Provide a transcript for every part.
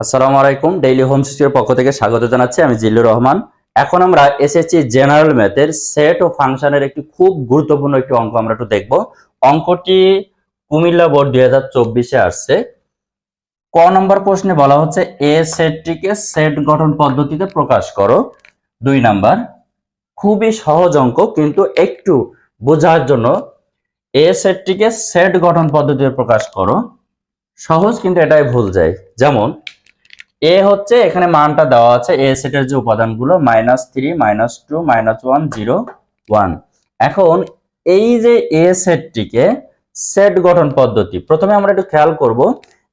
আসসালামু আলাইকুম daily home সিস্টের পক্ষ থেকে স্বাগত জানাচ্ছি, আমি জিল্লুর রহমান। এখন আমরা এসএসসি জেনারেল ম্যাথের সেট ও ফাংশনের একটি খুব গুরুত্বপূর্ণ একটি অঙ্ক আমরা একটু দেখব। অঙ্কটি কুমিল্লা বোর্ড দুই হাজার চব্বিশে আসছে। ক নম্বর প্রশ্নে বলা হচ্ছে, এ সেটটিকে সেট গঠন পদ্ধতিতে প্রকাশ করো। দুই নাম্বার, খুবই সহজ অঙ্ক, কিন্তু একটু বোঝার জন্য এ সেটটিকে সেট গঠন পদ্ধতিতে প্রকাশ করো। সহজ, কিন্তু এটাই ভুল যায়। যেমন এ হচ্ছে এখানে মানটা দেওয়া আছে এ সেটের যে উপাদানগুলো minus three minus two minus one zero one এখন এই যে এ সেটটিকে সেট গঠন পদ্ধতি, প্রথমে আমরা একটু খেয়াল করব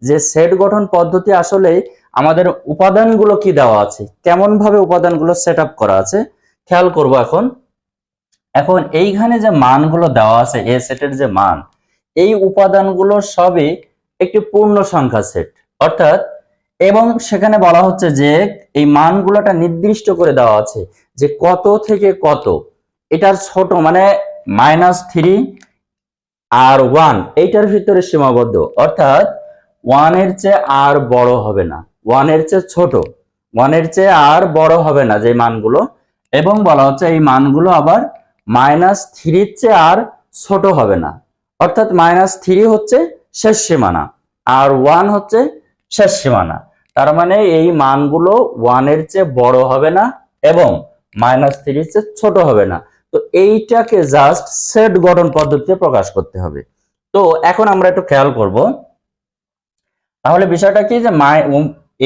যে সেট গঠন পদ্ধতি আসলে আমাদের উপাদানগুলো কি দেওয়া আছে কেমন ভাবে উপাদানগুলো সেট আপ করা আছে, খেয়াল করব এখন। এখন এইখানে যে মানগুলো দেওয়া আছে এ সেটের যে মান, এই উপাদানগুলো সবই একটি পূর্ণ সংখ্যা সেট অর্থাৎ এবং সেখানে বলা হচ্ছে যে এই মানগুলোটা নির্দিষ্ট করে দেওয়া আছে যে কত থেকে কত। এটার ছোট মানে মাইনাস থ্রি আর ওয়ান এইটার ভিতরে সীমাবদ্ধ। অর্থাৎ ওয়ানের চেয়ে আর বড় হবে না। ওয়ানের চেয়ে ছোট। ওয়ানের চেয়ে আর বড় হবে না যে মানগুলো। এবং বলা হচ্ছে এই মানগুলো আবার মাইনাস থ্রির চেয়ে আর ছোট হবে না। অর্থাৎ মাইনাস থ্রি হচ্ছে শেষ সীমানা, আর ওয়ান হচ্ছে শেষ সীমানা। তার মানে এই মানগুলো ওয়ানের চেয়ে বড় হবে না এবং মাইনাস থ্রির চেয়ে ছোট হবে না। তো এইটাকে জাস্ট সেট গঠন পদ্ধতিতে প্রকাশ করতে হবে। তো এখন আমরা একটু খেয়াল করব। তাহলে বিষয়টা কি যে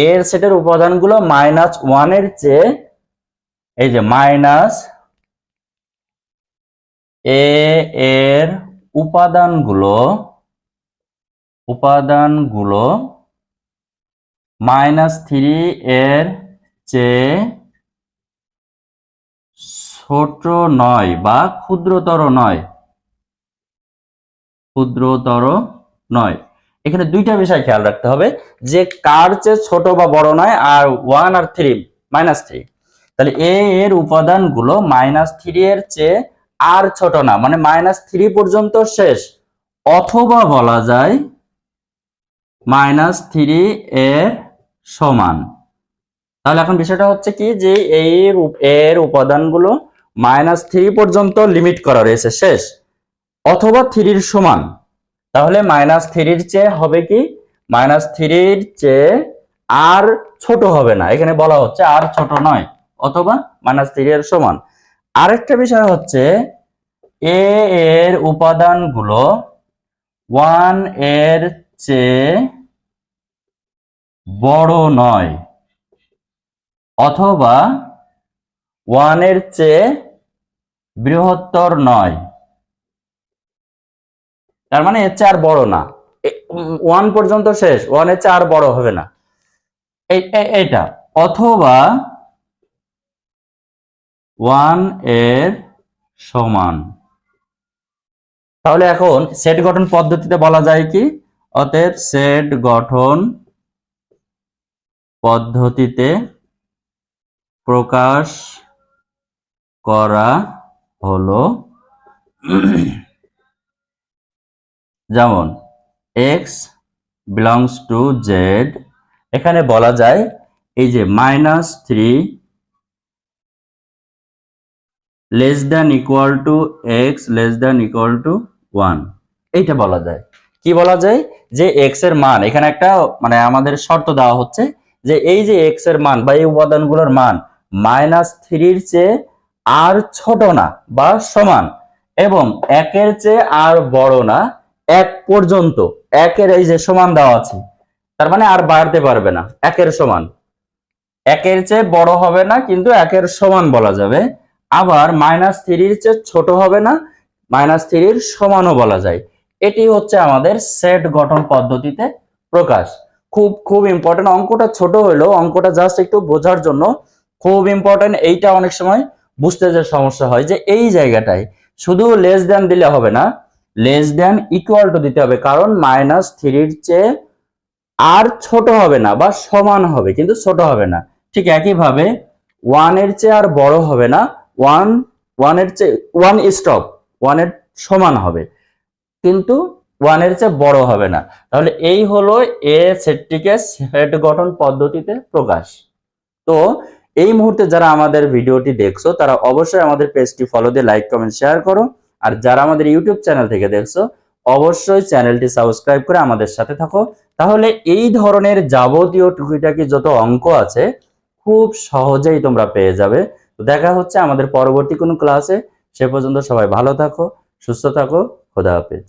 এর সেটের উপাদানগুলো মাইনাস ওয়ানের চেয়ে এই যে মাইনাস এ এর উপাদানগুলো উপাদানগুলো মাইনাস থ্রি এর চেয়ে ছোট নয় বা ক্ষুদ্রতর নয়। ক্ষুদ্রতর নয়। এখানে দুইটা বিষয় খেয়াল রাখতে হবে, যে কার চেয়ে ছোট বা বড় নয় আর ওয়ান আর থ্রি মাইনাস থ্রি তাহলে এ এর উপাদানগুলো মাইনাস থ্রি এর চেয়ে আর ছোট না মানে মাইনাস থ্রি পর্যন্ত শেষ। অথবা বলা যায় মাইনাস থ্রি এর সমান। তাহলে এখন বিষয়টা হচ্ছে কি যে এই এর উপাদানগুলো মাইনাস থ্রি পর্যন্ত লিমিট করা রয়েছে, শেষ। অথবা থ্রির সমান। তাহলে মাইনাস থ্রির চেয়ে হবে কি? মাইনাস থ্রির চেয়ে আর ছোট হবে না। এখানে বলা হচ্ছে আর ছোট নয়, অথবা মাইনাস থ্রি এর সমান। আরেকটা বিষয় হচ্ছে এ এর উপাদানগুলো ওয়ানের চেয়ে বড় নয়। অথবা ওয়ানের চেয়ে বৃহত্তর নয়। তার মানে এর চেয়ে বড় না। ওয়ান পর্যন্ত শেষ, ওয়ানের চেয়ে বড় হবে না। এটা অথবা ওয়ানের সমান। তাহলে এখন সেট গঠন পদ্ধতিতে বলা যায় কি? অতএব সেট গঠন পদ্ধতিতে প্রকাশ করা হলো। যেমন এক্স বিলংস টু জেড এখানে বলা যায় এই যে minus three less than equal to X less than equal to one এইটা বলা যায়। কি বলা যায়? যে এক্সের মান, এখানে একটা মানে আমাদের শর্ত দেওয়া হচ্ছে যে এই যে এক্সের মান বা এই উপাদানগুলোর মান মাইনাস থ্রির চেয়ে আর ছোট না বা সমান এবং একের চেয়ে আর বড় না এক পর্যন্ত। একের এই যে সমান দেওয়া আছে, তার মানে আর বাড়তে পারবে না। একের সমান। একের চেয়ে বড় হবে না, কিন্তু একের সমান বলা যাবে। আবার মাইনাস থ্রির চেয়ে ছোট হবে না মাইনাস থ্রির সমানও বলা যায়। এটি হচ্ছে আমাদের সেট গঠন পদ্ধতিতে প্রকাশ। খুব খুব ইম্পর্টেন্ট অঙ্কটা ছোট হলেও অঙ্কটা জাস্ট একটু বোঝার জন্য খুব ইম্পর্টেন্ট এইটা অনেক সময় বুঝতে যে সমস্যা হয় যে এই জায়গাটায় শুধু লেস দ্যান দিলে হবে না লেস দ্যান ইকুয়াল টু দিতে হবে। কারণ মাইনাস থ্রির চেয়ে আর ছোট হবে না বা সমান হবে, কিন্তু ছোট হবে না। ঠিক একইভাবে ওয়ানের চেয়ে আর বড় হবে না ওয়ান ওয়ানের চেয়ে ওয়ান স্টপ ওয়ানের সমান হবে। কিন্তু ওয়ানের চেয়ে বড় হবে না। তাহলে এই হলো এ সেটটিকে সেট গঠন পদ্ধতিতে প্রকাশ। তো এই মুহূর্তে যারা আমাদের ভিডিওটি দেখছ, তারা অবশ্যই আমাদের পেজটি ফলো দিয়ে লাইক কমেন্ট শেয়ার করো। আর যারা আমাদের ইউটিউব চ্যানেল থেকে দেখছ, অবশ্যই চ্যানেলটি সাবস্ক্রাইব করে আমাদের সাথে থাকো। তাহলে এই ধরনের যাবতীয় টুকিটাকি যত অঙ্ক আছে, খুব সহজেই তোমরা পেয়ে যাবে। তো দেখা হচ্ছে আমাদের পরবর্তী কোনো ক্লাসে সে পর্যন্ত সবাই ভালো থাকো, সুস্থ থাকো, খোদা হাফেজ।